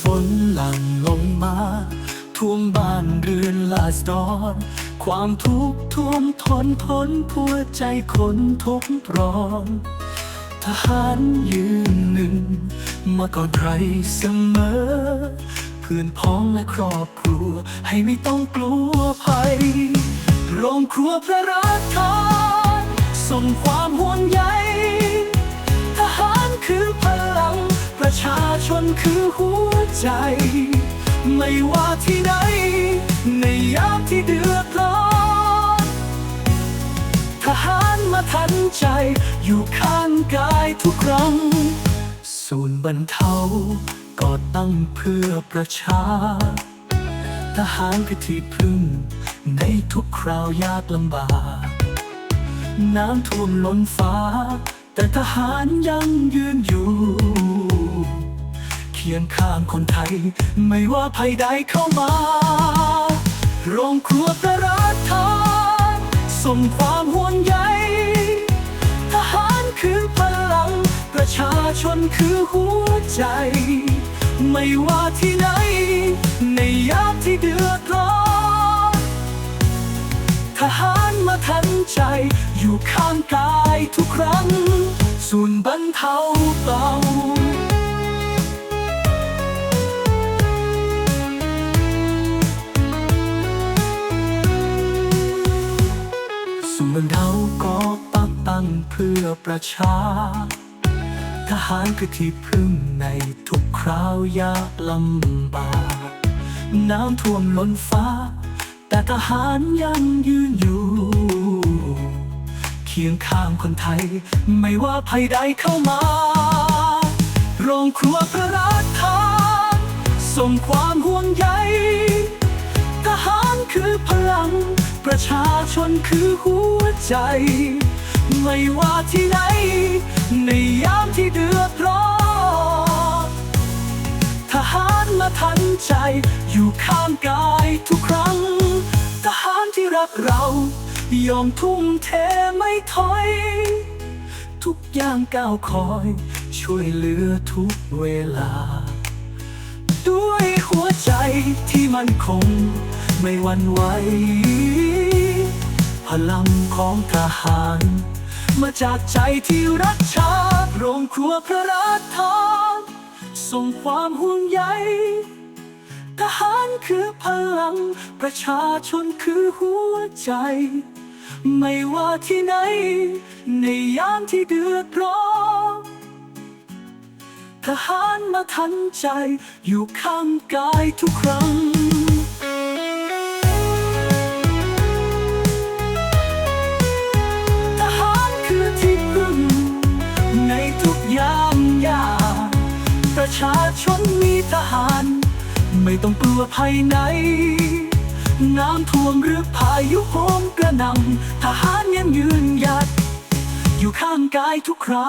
ฝนหลั่งลงมา ท่วมบ้านเรือนลาสดอนความทุกข์ท่วมทนพ้นผัวใจคนทุกข์ร้อนทหารยืนหนึ่ง มาก่อนใครเสมอ เพื่อนพ้องและครอบครัว ให้ไม่ต้องกลัวภัย โรงครัวพระราชทานส่งความห่วงใย คือหัวใจ ไม่ว่าที่ไหน ในยามที่เดือดร้อนทหารมาทันใจ อยู่ข้างกายทุกครั้ง ศูนย์บรรเทาก่อตั้งเพื่อประชา ทหารคือที่พึ่ง ในทุกคราวยากลำบาก น้ำท่วมล้นฟ้า แต่ทหารยังยืนอยู่ เคียงข้างคนไทย ไม่ว่าภัยใดเข้ามา โรงครัวพระราชทานส่งความห่วงใยทหารคือพลัง ประชาชนคือหัวใจ ไม่ว่าที่ไหน ในยามที่เดือดร้อนทหารมาทันใจ อยู่ข้างกายทุกครั้ง ส่วนบรรเทา ส่วนย์บรรเทาก็ตั้งตั้งเพื่อประชา ทหารคือที่พึ่งในทุกคราวยากลำบากน้ำท่วมล้นฟ้า แต่ทหารยังยืนอยู่ เคียงข้างคนไทย ไม่ว่าภัยใดเข้ามา โรงครัวพระราชทานส่งความห่วงใย ทหารคือพลัง ประชาชนคือหัวใจ ไม่ว่าที่ไหน ในยามที่เดือดร้อนทหารมาทันใจ อยู่ข้างกายทุกครั้ง ทหารที่รักเรา ยอมทุ่มเทไม่ถอย ทุกอย่างก้าวคอย ช่วยเหลือทุกเวลา ด้วยหัวใจที่มั่นคง ไม่หวั่นไหว พลังของทหาร มาจากใจที่รักชาติโรงครัวพระราชทานส่งความห่วงใยทหารคือพลัง ประชาชนคือหัวใจ ไม่ว่าที่ไหน ในยามที่เดือดร้อนทหารมาทันใจ อยู่ข้างกายทุกครั้ง ทุกยามยากประชาชนมีทหาร ไม่ต้องกลัวภัยไหน น้ำท่วมหรือพายุโหมกระหน่ำทหารยังยืนหยัด อยู่ข้างกายทุกครา